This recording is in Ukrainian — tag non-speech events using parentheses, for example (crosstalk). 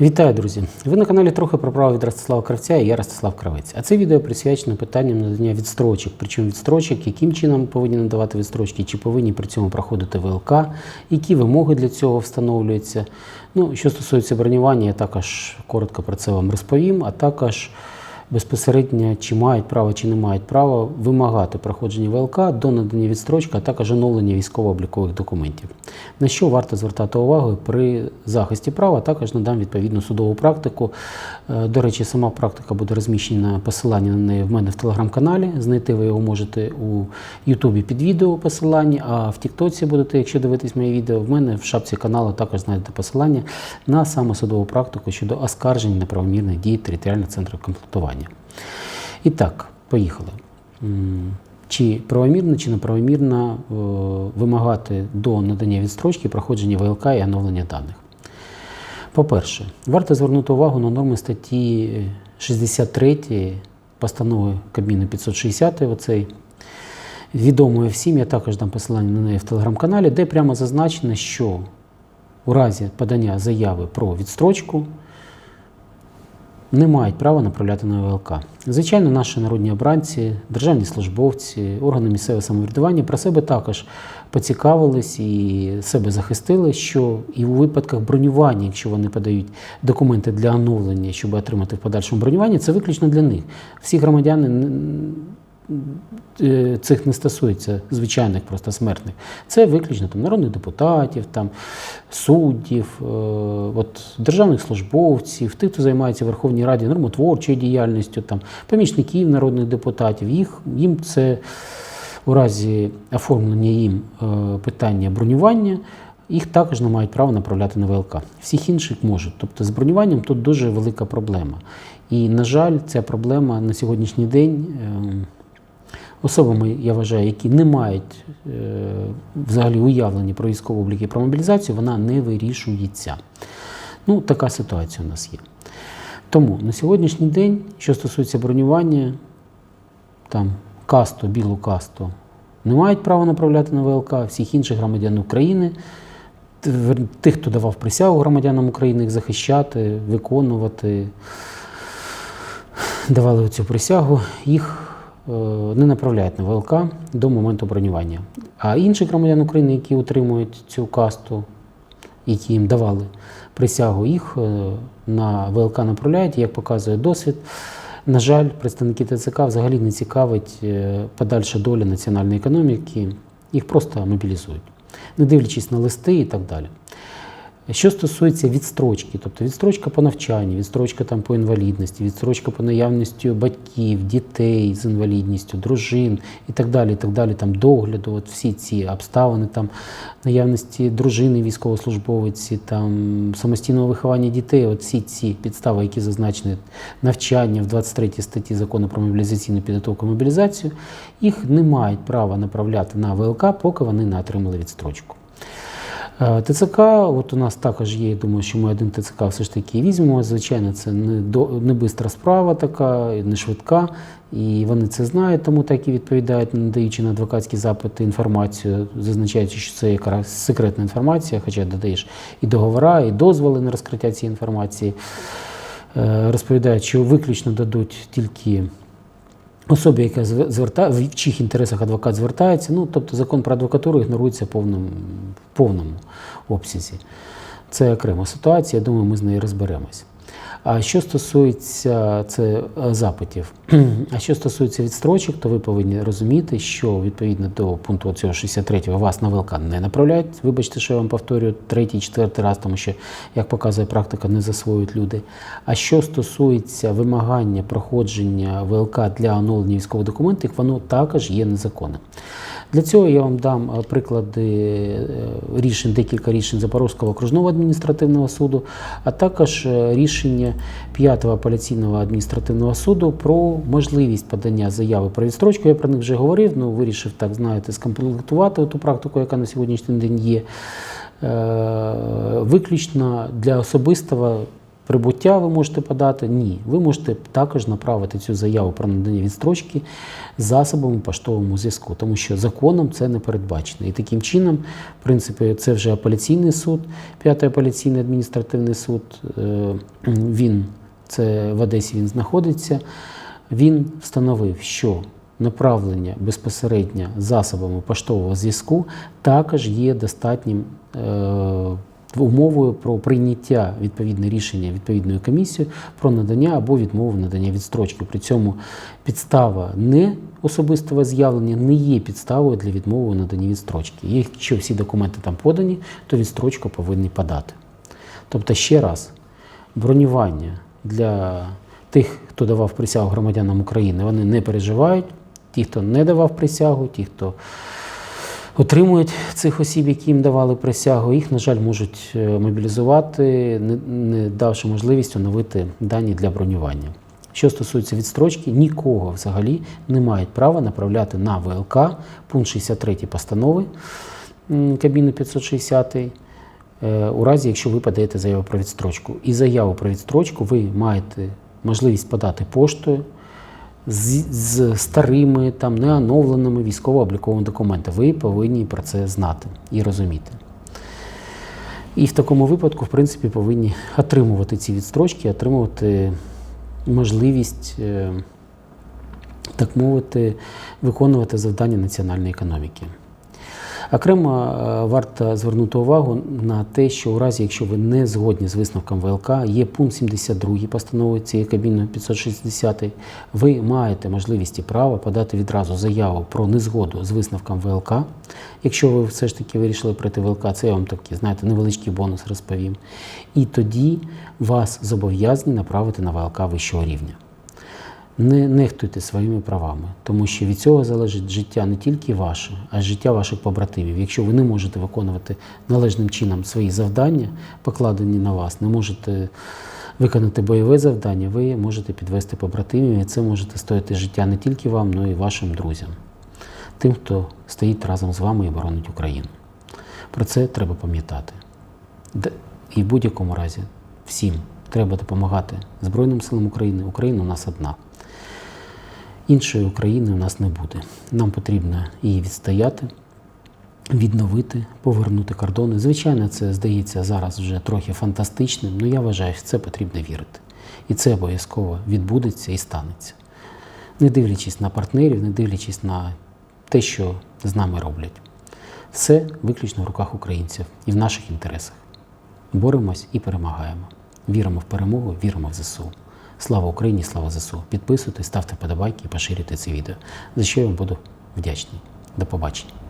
Вітаю, друзі! Ви на каналі трохи про право від Ростислава Кравця і я Ростислав Кравець. А це відео присвячено питанням надання відстрочок. Причому відстрочок, яким чином повинні надавати відстрочки, чи повинні при цьому проходити ВЛК, які вимоги для цього встановлюються. Ну, що стосується бронювання, я також коротко про це вам розповім, а також безпосередньо, чи мають право, чи не мають права вимагати проходження ВЛК до надання відстрочки, а також оновлення військово-облікових документів. На що варто звертати увагу при захисті права, також надам відповідну судову практику. Е, До речі, сама практика буде розміщена посилання на неї в мене в телеграм-каналі. Знайти ви його можете у Ютубі під відео посилання, а в Тіктоці будете, якщо дивитесь моє відео, в мене в шапці каналу також знайдете посилання на саме судову практику щодо оскаржень неправомірних дій територіальних центрів комплектування. І так, поїхали. Чи правомірно, чи неправомірно е, вимагати до надання відстрочки проходження ВЛК і оновлення даних? По-перше, варто звернути увагу на норми статті 63 постанови Кабміну 560, оцей відомої всім, я також дам посилання на неї в телеграм-каналі, де прямо зазначено, що у разі подання заяви про відстрочку не мають права направляти на ВЛК. Звичайно, наші народні обранці, державні службовці, органи місцевого самоврядування про себе також поцікавились і себе захистили, що і у випадках бронювання, якщо вони подають документи для оновлення, щоб отримати в подальшому бронювання, це виключно для них. Всі громадяни цих не стосується звичайних просто смертних. Це виключно там народних депутатів, там суддів, е, от державних службовців, тих, хто займається Верховній Раді нормотворчою діяльністю, там помічників народних депутатів. Їх їм це у разі оформлення їм е, питання бронювання. Їх також не мають права направляти на ВЛК. Всіх інших можуть. Тобто з бронюванням тут дуже велика проблема. І, на жаль, ця проблема на сьогоднішній день е, особами, я вважаю, які не мають е, взагалі уявлення про військову облік і про мобілізацію, вона не вирішується. Ну, така ситуація у нас є. Тому на сьогоднішній день, що стосується бронювання, там касту, білу касту не мають права направляти на ВЛК, всіх інших громадян України, тих, хто давав присягу громадянам України, їх захищати, виконувати, давали цю присягу, їх не направляють на ВЛК до моменту бронювання. А інших громадян України, які утримують цю касту, які їм давали присягу, їх е, на ВЛК направляють, як показує досвід. На жаль, представники ТЦК взагалі не цікавить е, подальша доля національної економіки, їх просто мобілізують, не дивлячись на листи і так далі. Що стосується відстрочки, тобто відстрочка по навчанню, відстрочка там по інвалідності, відстрочка по наявності батьків, дітей з інвалідністю, дружин і так далі, і так далі, там догляду, от всі ці обставини, там наявності дружини військовослужбовиці, там самостійного виховання дітей, от всі ці підстави, які зазначені навчання в 23 статті закону про мобілізаційну підготовку і мобілізацію, їх не мають права направляти на ВЛК, поки вони не отримали відстрочку. Е, ТЦК, от у нас також є, думаю, що ми один ТЦК все ж таки візьмемо. Звичайно, це не, до, не бистра справа така, не швидка, і вони це знають, тому так і відповідають, надаючи на адвокатські запити інформацію, зазначаючи, що це якраз секретна інформація, хоча додаєш і договора, і дозволи на розкриття цієї інформації. Е, Розповідають, що виключно дадуть тільки особі, яка звертає, в чих інтересах адвокат звертається. Ну, тобто закон про адвокатуру ігнорується в повному, в повному обсязі. Це окрема ситуація, я думаю, ми з нею розберемось. А що стосується це е, запитів, (clears throat) а що стосується відстрочок, то ви повинні розуміти, що відповідно до пункту цього 63-го вас на ВЛК не направляють. Вибачте, що я вам повторюю третій, четвертий раз, тому що, як показує практика, не засвоюють люди. А що стосується вимагання проходження ВЛК для оновлення військових документів, воно також є незаконним. Для цього я вам дам е, приклади е, рішень, декілька рішень Запорізького окружного адміністративного суду, а також е, рішення 5-го апеляційного адміністративного суду про можливість подання заяви про відстрочку. Я про них вже говорив, ну вирішив так, знаєте, скомплектувати ту практику, яка на сьогоднішній день є. Виключно для особистого прибуття ви можете подати? Ні. Ви можете також направити цю заяву про надання відстрочки засобами поштовому зв'язку, тому що законом це не передбачено. І таким чином, в принципі, це вже апеляційний суд, п'ятий апеляційний адміністративний суд. е, Він це в Одесі він знаходиться. Він встановив, що направлення безпосередньо засобами поштового зв'язку також є достатнім е, умовою про прийняття відповідне рішення відповідною комісією про надання або відмову надання відстрочки. При цьому підстава не особистого з'явлення не є підставою для відмови у наданні відстрочки. Якщо всі документи там подані, то відстрочку повинні подати. Тобто, ще раз, бронювання для тих, хто давав присягу громадянам України, вони не переживають. Ті, хто не давав присягу, ті, хто отримують цих осіб, які їм давали присягу, їх, на жаль, можуть е, мобілізувати, не, давши можливість оновити дані для бронювання. Що стосується відстрочки, нікого взагалі не мають права направляти на ВЛК, пункт 63 постанови м, Кабміну 560 е, у разі, якщо ви подаєте заяву про відстрочку. І заяву про відстрочку ви маєте можливість подати поштою з, з старими, там, неоновленими військово-обліковими документами. Ви повинні про це знати і розуміти. І в такому випадку, в принципі, повинні отримувати ці відстрочки, отримувати можливість, е, так мовити, виконувати завдання національної економіки. Окремо е, варто звернути увагу на те, що у разі, якщо ви не згодні з висновком ВЛК, є пункт 72 постанови цієї кабіни 560, ви маєте можливість і право подати відразу заяву про незгоду з висновком ВЛК. Якщо ви все ж таки вирішили пройти ВЛК, це я вам такий, знаєте, невеличкий бонус розповім. І тоді вас зобов'язані направити на ВЛК вищого рівня. Не нехтуйте своїми правами, тому що від цього залежить життя не тільки ваше, а й життя ваших побратимів. Якщо ви не можете виконувати належним чином свої завдання, покладені на вас, не можете виконати бойове завдання, ви можете підвести побратимів, і це можете стоїти життя не тільки вам, але й вашим друзям, тим, хто стоїть разом з вами і боронить Україну. Про це треба пам'ятати. І в будь-якому разі всім треба допомагати Збройним силам України. Україна у нас одна. Іншої України у нас не буде. Нам потрібно її відстояти, відновити, повернути кордони. Звичайно, це здається зараз вже трохи фантастичним, але я вважаю, що це потрібно вірити. І це обов'язково відбудеться і станеться. Не дивлячись на партнерів, не дивлячись на те, що з нами роблять. Все виключно в руках українців і в наших інтересах. Боремось і перемагаємо. Віримо в перемогу, віримо в ЗСУ. Слава Україні, слава ЗСУ. Підписуйтесь, ставте подобайки і поширюйте це відео, за що я вам буду вдячний. До побачення.